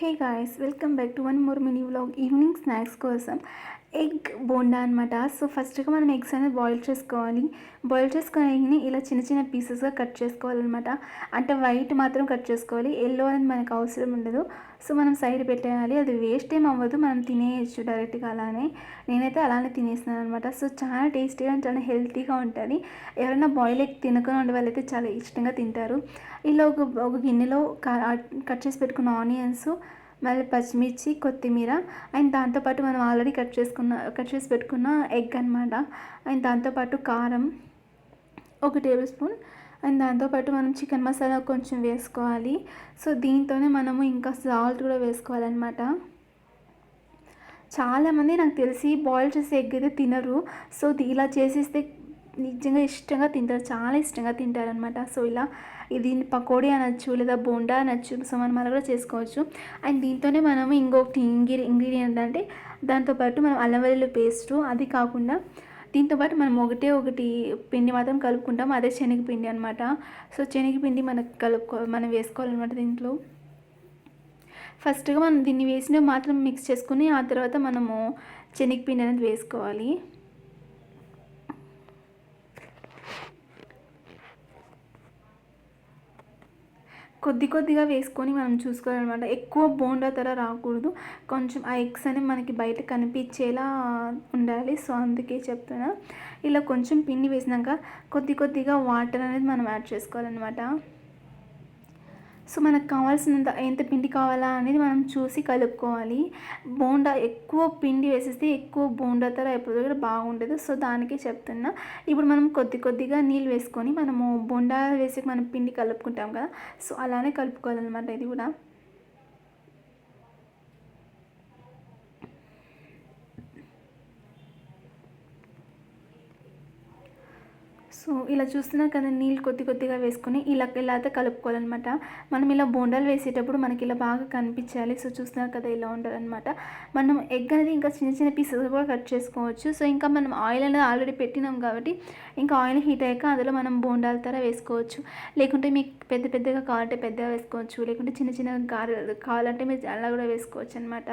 hey guys welcome back to one more mini vlog evening snacks కోసం egg bonda అనమాట so ఫస్ట్గా మనం eggs అనేది బాయిల్ చేసుకోవాలి. బాయిల్ చేసుకొని ఇలా చిన్న చిన్న పీసెస్గా కట్ చేసుకోవాలన్నమాట. అంటే వైట్ మాత్రం కట్ చేసుకోవాలి. ఎల్లో అనేది మనకు అవసరం ఉండదు. సో మనం సైడ్ పెట్టేయాలి. అది వేస్ట్ ఏం అవ్వదు. మనం తినేయచ్చు డైరెక్ట్గా అలానే. నేనైతే అలానే తినేస్తున్నాను అనమాట సో చాలా టేస్టీగా చాలా హెల్తీగా ఉంటుంది. ఎవరైనా బాయిల్ ఎగ్ తినకుండా ఉండే వాళ్ళైతే చాలా ఇష్టంగా తింటారు. ఇలా ఒక ఒక గిన్నెలో కట్ చేసి పెట్టుకున్న ఆనియన్స్ మళ్ళీ పచ్చిమిర్చి కొత్తిమీర అండ్ దాంతోపాటు మనం ఆల్రెడీ కట్ చేసుకున్న కట్ చేసి పెట్టుకున్న ఎగ్ అనమాట అండ్ దాంతోపాటు కారం ఒక టేబుల్ స్పూన్. అండ్ దాంతోపాటు మనం చికెన్ మసాలా కొంచెం వేసుకోవాలి. సో దీంతోనే మనము ఇంకా సాల్ట్ కూడా వేసుకోవాలన్నమాట. చాలామంది నాకు తెలిసి బాయిల్ చేసే ఎగ్ అయితే తినరు. సో ఇలా చేసేస్తే నిజంగా ఇష్టంగా తింటారు. చాలా ఇష్టంగా తింటారనమాట సో ఇలా దీన్ని పకోడీ అనొచ్చు లేదా బోండా అనొచ్చు సో మనం అలా కూడా చేసుకోవచ్చు. అండ్ దీంతోనే మనము ఇంకొకటి ఇంగ్రీ ఇంగ్రీడియంట్ అంటే దాంతోపాటు మనం అల్లం వెల్లుల్లి పేస్టు అది కాకుండా దీంతోపాటు మనం ఒకటే ఒకటి పిండి మాత్రం కలుపుకుంటాం. అదే శనగపిండి అనమాట సో శనగపిండి మనకు కలుపుకో మనం వేసుకోవాలన్నమాట దీంట్లో. ఫస్ట్గా మనం దీన్ని వేసిన మాత్రం మిక్స్ చేసుకుని ఆ తర్వాత మనము శనగపిండి అనేది వేసుకోవాలి. కొద్ది కొద్దిగా వేసుకొని మనం చూసుకోవాలన్నమాట. ఎక్కువ బోండా తర రాకూడదు. కొంచెం ఆ ఎగ్స్ అనేవి మనకి బయట కనిపించేలా ఉండాలి. సో అందుకే చెప్తున్నా. ఇలా కొంచెం పిండి వేసినాక కొద్ది కొద్దిగా వాటర్ అనేది మనం యాడ్ చేసుకోవాలన్నమాట. సో మనకు కావాల్సినంత ఎంత పిండి కావాలా అనేది మనం చూసి కలుపుకోవాలి. బోండా ఎక్కువ పిండి వేసేస్తే ఎక్కువ బోండా తర అయిపోతుంది బాగుండదు. సో దానికే చెప్తున్నా. ఇప్పుడు మనం కొద్ది కొద్దిగా నీళ్ళు వేసుకొని మనము బోండా వేసి మనం పిండి కలుపుకుంటాం కదా. సో అలానే కలుపుకోవాలన్నమాట ఇది కూడా. సో ఇలా చూస్తున్నారు కదా నీళ్ళు కొద్ది కొద్దిగా వేసుకొని ఇలా ఇలా అయితే కలుపుకోవాలన్నమాట. మనం ఇలా బోండాలు వేసేటప్పుడు మనకి ఇలా బాగా కనిపించాలి. సో చూస్తున్నారు కదా ఇలా ఉండాలన్నమాట. మనం ఎగ్ అనేది ఇంకా చిన్న చిన్న పీసెస్ కూడా కట్ చేసుకోవచ్చు. సో ఇంకా మనం ఆయిల్ అనేది ఆల్రెడీ పెట్టినాం కాబట్టి ఇంకా ఆయిల్ హీట్ అయ్యాక అందులో మనం బోండాల తర వేసుకోవచ్చు. లేకుంటే మీకు పెద్ద పెద్దగా కావాలంటే పెద్దగా వేసుకోవచ్చు. లేకుంటే చిన్న చిన్న కావాలంటే మీరు అలా కూడా వేసుకోవచ్చు అనమాట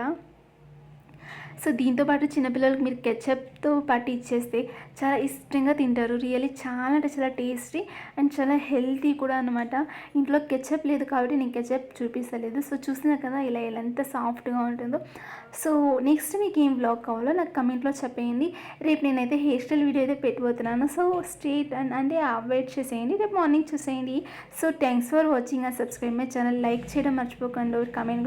సో దీంతోపాటు చిన్నపిల్లలకి మీరు కెచప్తో పాటు ఇచ్చేస్తే చాలా ఇష్టంగా తింటారు. రియల్లీ చాలా అంటే చాలా టేస్టీ అండ్ చాలా హెల్తీ కూడా అనమాట ఇంట్లో కెచప్ లేదు కాబట్టి నేను కెచప్ చూపిస్తలేదు. సో చూసినా కదా ఇలా ఇలా ఎంత సాఫ్ట్గా ఉంటుందో. సో నెక్స్ట్ మీకు ఏం బ్లాగ్ కావాలో నాకు కమెంట్లో చెప్పేయండి. రేపు నేనైతే హెయిర్ స్టైల్ వీడియో అయితే పెట్టబోతున్నాను. సో స్ట్రేట్ అండ్ అంటే అవాయిడ్ చేసేయండి. రేపు మార్నింగ్ చూసేయండి. So thanks for watching and subscribe my channel. Like చేయడం మర్చిపోకండి. కమెంట్